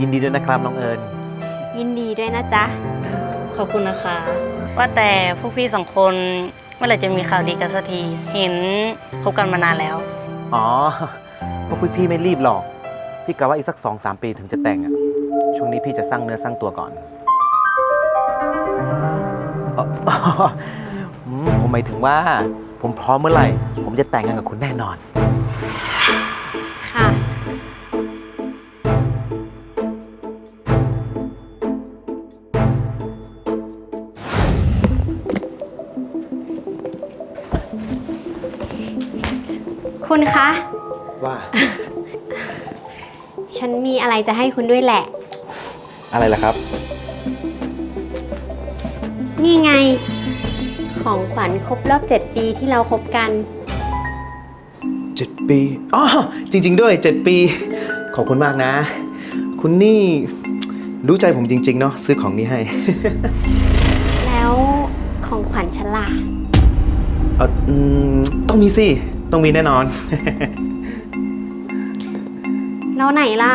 ยินดีด้วยนะครับน้องเอิญยินดีด้วยนะจ๊ะ ขอบคุณนะคะ ว่าแต่พวกพี่สองคนเมื่อไหร่จะมีข่าวดีกันสักที เห็นคบกันมานานแล้ว อ๋อ พวกพี่ๆไม่รีบหรอก พี่กะว่าอีกสักสองสามปีถึงจะแต่งอะช่วงนี้พี่จะสร้างเนื้อสร้างตัวก่อนเอ่ออืมผมหมายถึงว่า ผมพร้อมเมื่อไหร่ ผมจะแต่งงานกับคุณแน่นอน คุณคะ ว่า ฉันมีอะไรจะให้คุณด้วยแหละ อะไรล่ะครับ นี่ไง ของขวัญครบรอบ 7 ปีที่เราคบกัน เจ็ดปีอ๋อจริง ๆ ด้วยเจ็ดปี ขอบคุณมากนะ คุณนี่รู้ใจผมจริง ๆ เนาะซื้อของนี้ให้ แล้วของขวัญฉันล่ะ เอออืมต้องมีสิ ต้องมีแน่นอน แล้วไหนล่ะ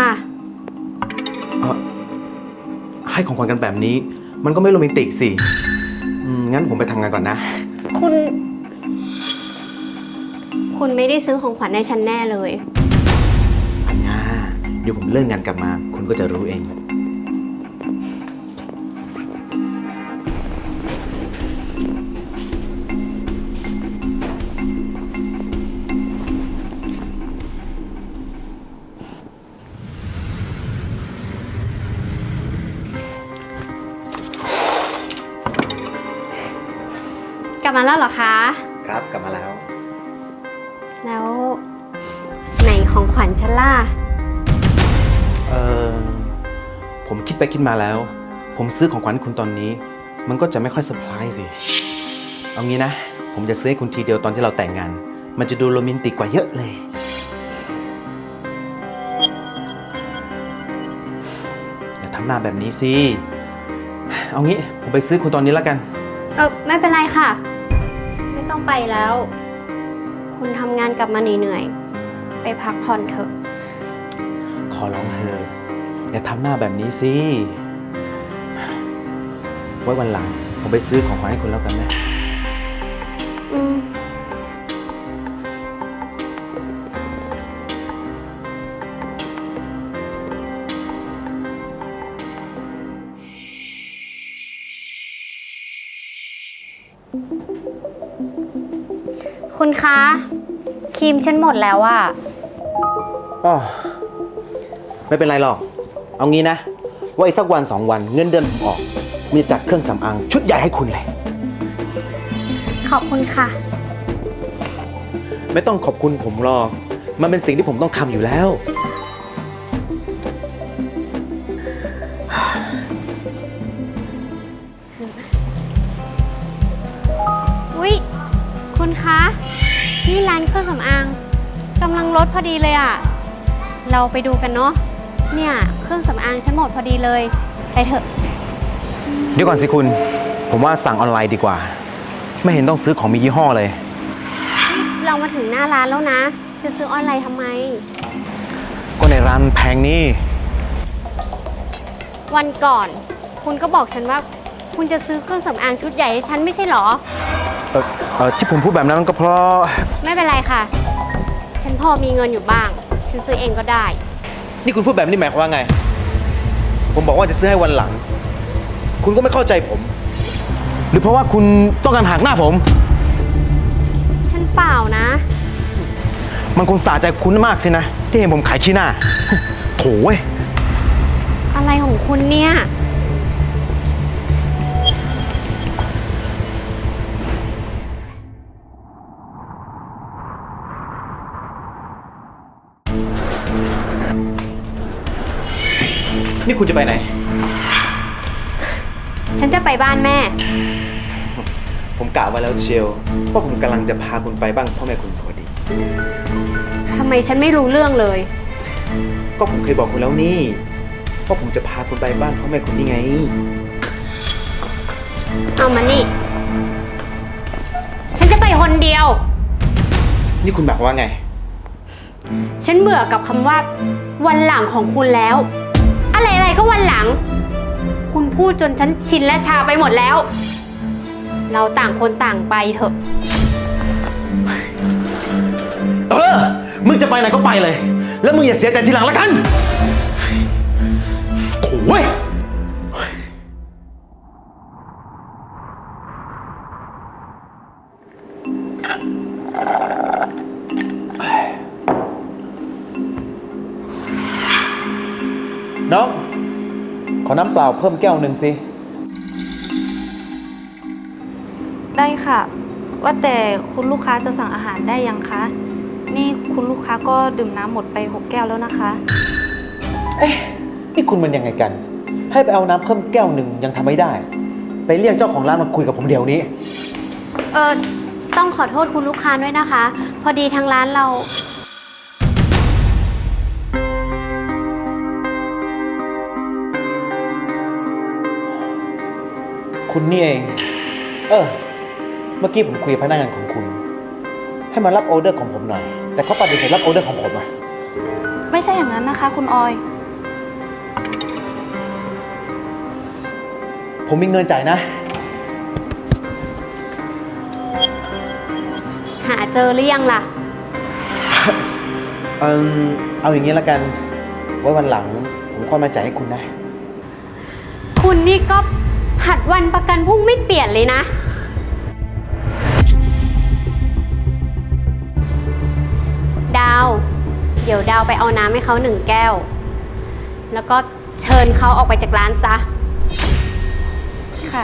เอ่อให้ของขวัญกันแบบนี้ มันก็ไม่โรแมนติกสิอืมงั้นผมไปทำงานก่อนนะ คุณ คุณไม่ได้ซื้อของขวัญให้ฉันแน่เลย อันน่าเดี๋ยวผมเลิกงานกลับมา คุณก็จะรู้เอง กลับมาแล้วเหรอคะ ครับกลับมาแล้ว แล้วไหนของขวัญฉันล่ะ เออผมคิดไปคิดมาแล้ว ผมซื้อของขวัญให้คุณตอนนี้ มันก็จะไม่ค่อยเซอร์ไพรส์สิ เอางี้นะ ผมจะซื้อให้คุณทีเดียวตอนที่เราแต่งงาน มันจะดูโรแมนติกกว่าเยอะเลย อย่าทำหน้าแบบนี้สิ เอางี้ผมไปซื้อคุณตอนนี้แล้วกัน เออไม่เป็นไรค่ะไม่ ต้องไปแล้ว คุณทำงานกลับมาเหนื่อยๆ ไปพักผ่อนเถอะ ขอร้องเธอะอย่าทำหน้าแบบนี้สิ ไว้วันหลัง ผมไปซื้อของขวัญให้คุณแล้วกันนะ อืม คุณคะครีมฉันหมดแล้วอะอ๋อไม่เป็นไรหรอก เอางี้นะ ว่าอีกสักวันสองวันเงินเดือนผมออก มีจัดเครื่องสำอางชุดใหญ่ให้คุณเลย ขอบคุณค่ะ ไม่ต้องขอบคุณผมหรอก มันเป็นสิ่งที่ผมต้องทำอยู่แล้ว นี่ร้านเครื่องสำอางกำลังลดพอดีเลยอะเราไปดูกันเนาะ เนี่ยเครื่องสำอางฉันหมดพอดีเลย ไปเถอะ เดี๋ยวก่อนสิคุณ ผมว่าสั่งออนไลน์ดีกว่า ไม่เห็นต้องซื้อของมียี่ห้อเลย เรามาถึงหน้าร้านแล้วนะ จะซื้อออนไลน์ทำไม ก็ในร้านแพงนี่ วันก่อน คุณก็บอกฉันว่า คุณจะซื้อเครื่องสำอางชุดใหญ่ให้ฉันไม่ใช่เหรอ เออเออที่ผมพูดแบบนั้นก็เพราะไม่เป็นไรค่ะ ฉันพอมีเงินอยู่บ้าง ฉันซื้อเองก็ได้ นี่คุณพูดแบบนี้หมายความว่าไง ผมบอกว่าจะซื้อให้วันหลัง คุณก็ไม่เข้าใจผม หรือเพราะว่าคุณต้องการหักหน้าผม ฉันเปล่านะ มันคงสาใจคุณมากสินะ ที่เห็นผมขายขี้หน้า โถเว้ย อะไรของคุณเนี่ย นี่คุณจะไปไหน ฉันจะไปบ้านแม่ ผมกะไว้แล้วเชียวว่าผมกำลังจะพาคุณไปบ้างพ่อแม่คุณพอดี ทำไมฉันไม่รู้เรื่องเลย ก็ผมเคยบอกคุณแล้วนี่ว่าผมจะพาคุณไปบ้านพ่อแม่คุณนี่ไง เอามานี่ ฉันจะไปคนเดียว นี่คุณหมายความว่าไง ฉันเบื่อกับคำว่าวันหลังของคุณแล้ว อะอะไรๆก็วันหลัง คุณพูดจนฉันชินและชาไปหมดแล้ว เราต่างคนต่างไปเถอะ เออ มึงจะไปไหนก็ไปเลย แล้วมึงอย่าเสียใจทีหลังละกัน น้อง ขอน้ำเปล่าเพิ่มแก้วหนึ่งสิ ได้ค่ะ ว่าแต่คุณลูกค้าจะสั่งอาหารได้ยังคะ นี่คุณลูกค้าก็ดื่มน้ำหมดไป6แก้วแล้วนะคะ เอ๊ะ นี่คุณมันยังไงกัน ให้ไปเอาน้ำเพิ่มแก้วหนึ่งยังทำไม่ได้ ไปเรียกเจ้าของร้านมาคุยกับผมเดี๋ยวนี้ เออต้องขอโทษคุณลูกค้าด้วยนะคะ พอดีทางร้านเรา คุณนี่เอง เออ เมื่อกี้ผมคุยกับพนักงานของคุณ ให้มารับออเดอร์ของผมหน่อย แต่เขาปฏิเสธรับออเดอร์ของผมอะไม่ใช่อย่างนั้นนะคะ คุณออย ผมมีเงินจ่ายนะ หาเจอหรือยังล่ะ เออเอาอย่างนี้ละกัน ไว้วันหลัง ผมค่อยมาจ่ายให้คุณนะ คุณนี่ก็ ผัดวันประกันพรุ่งไม่เปลี่ยนเลยนะ ดาว เดี๋ยวดาวไปเอาน้ำให้เขาหนึ่งแก้ว แล้วก็เชิญเขาออกไปจากร้านซะ ค่ะ